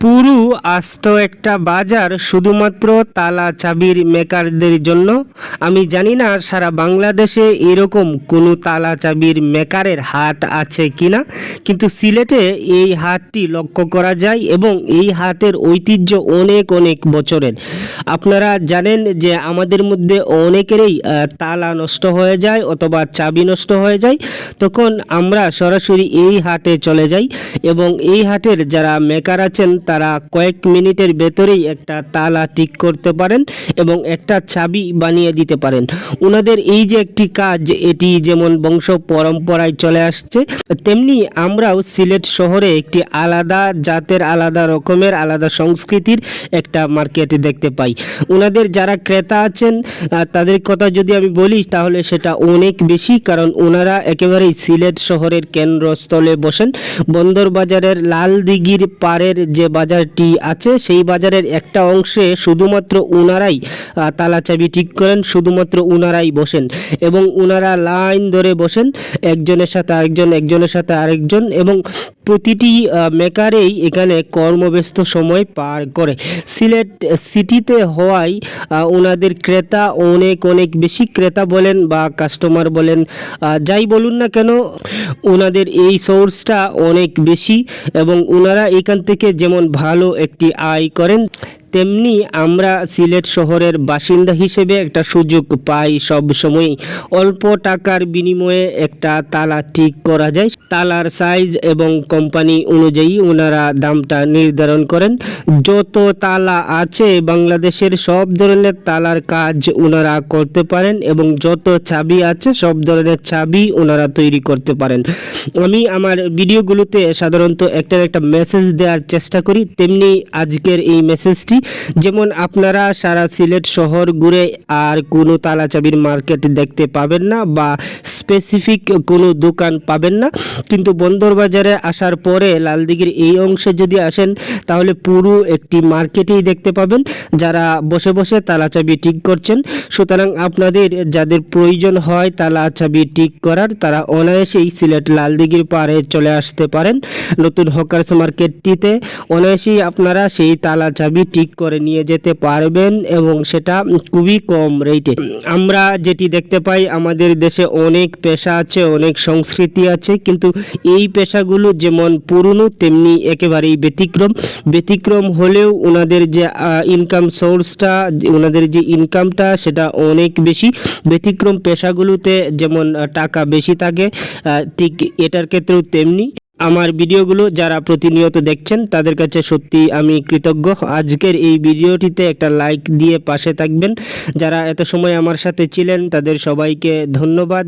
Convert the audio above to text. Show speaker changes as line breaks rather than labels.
পুরু আস্ত একটা বাজার শুধুমাত্র তালা চাবির মেকারদের জন্য? আমি জানি না সারা বাংলাদেশে এরকম কোনো তালা চাবির মেকারের হাট আছে কিনা, কিন্তু সিলেটে এই হাটটি লক্ষ্য করা যায় এবং এই হাটের ঐতিহ্য অনেক অনেক বছরের। আপনারা জানেন যে আমাদের মধ্যে অনেকেরই তালা নষ্ট হয়ে যায় অথবা চাবি নষ্ট হয়ে যায়, তখন আমরা সরাসরি এই হাটে চলে যাই এবং এই হাটের যারা মেকার আছেন তারা কয়েক মিনিটের ভেতরেই একটা তালা ঠিক করতে পারেন এবং একটা চাবি বানিয়ে দিতে পারেন। ওনাদের এই যে একটি কাজ, এটি যেমন বংশ পরম্পরায় চলে আসছে, তেমনি আমরাও সিলেট শহরে একটি আলাদা জাতের, আলাদা রকমের, আলাদা সংস্কৃতির একটা মার্কেট দেখতে পাই। ওনাদের যারা ক্রেতা আছেন তাদের কথা যদি আমি বলি, তাহলে সেটা অনেক বেশি, কারণ ওনারা একেবারেই সিলেট শহরের কেন্দ্রস্থলে বসেন। বন্দর বাজারের লাল দিঘির পাড়ের যে বাজারটি আছে সেই বাজারের একটা অংশে শুধুমাত্র ওনারাই আহ, তালা চাবি ঠিক করেন শুধুমাত্র ওনারাই বসেন এবং ওনারা লাইন ধরে বসেন একজনের সাথে আরেকজন একজনের সাথে আরেকজন এবং প্রতিটি মেকারেই এখানে কর্মব্যস্ত সময় পার করে। সিলেট সিটিতে হওয়ায় ওনাদের ক্রেতা অনেক অনেক বেশি ক্রেতা বলেন বা কাস্টমার বলেন যাই বলুন না কেন ওনাদের এই সোর্সটা অনেক বেশি এবং ওনারা এখান থেকে যেমন ভালো একটি আয় করেন। তেমনি আমরা সিলেট শহরের বাসিন্দা হিসেবে একটা সুযোগ পাই সব সময় অল্প টাকার বিনিময়ে একটা তালা ঠিক করা যায়। তালার সাইজ এবং কোম্পানি অনুযায়ী ওনারা দামটা নির্ধারণ করেন। যত তালা আছে বাংলাদেশের সব ধরনের তালার কাজ ওনারা করতে পারেন এবং যত চাবি আছে সব ধরনের চাবি ওনারা তৈরি করতে পারেন। আমি আমার ভিডিওগুলোতে সাধারণত একটা একটা মেসেজ দেওয়ার চেষ্টা করি। তেমনি আজকের এই মেসেজটি যেমন আপনারা সারা সিলেট শহর ঘুরে আর কোনো তালা চাবির মার্কেট দেখতে পাবেন না বা স্পেসিফিক কোনো দোকান পাবেন না। কিন্তু বন্দর বাজারে আসার পরে লালদিঘির এই অংশে যদি আসেন, তাহলে পুরো একটি মার্কেটেই দেখতে পাবেন। যারা বসে বসে তালা চাবি ঠিক করছেন, সুতরাং আপনাদের যাদের প্রয়োজন হয় তালা চাবি ঠিক করার, তারা অনায়াসেই সিলেট লালদিঘির পাড়ে চলে আসতে পারেন। নতুন হকার্স মার্কেটটিতে অনায়াসেই আপনারা সেই তালা চাবি ঠিক করে নিয়ে যেতে পারবেন এবং সেটা খুবই কম রেটে আমরা যেটি দেখতে পাই, আমাদের দেশে অনেক পেশা আছে, অনেক সংস্কৃতি আছে, কিন্তু এই পেশাগুলো যেমন পুরনো, তেমনি একেবারেই ব্যতিক্রম। ব্যতিক্রম হলেও ওনাদের যে ইনকাম সোর্সটা ওনাদের যে ইনকামটা সেটা অনেক বেশি। ব্যতিক্রম পেশাগুলোতে যেমন টাকা বেশি থাকে ঠিক এটার ক্ষেত্রেও তেমনি। আমার ভিডিওগুলো যারা প্রতিনিয়ত দেখছেন, তাদের কাছে সত্যি আমি কৃতজ্ঞ। আজকের এই ভিডিওটিতে একটা লাইক দিয়ে পাশে থাকবেন। যারা এত সময় আমার সাথে ছিলেন, তাদের সবাইকে ধন্যবাদ।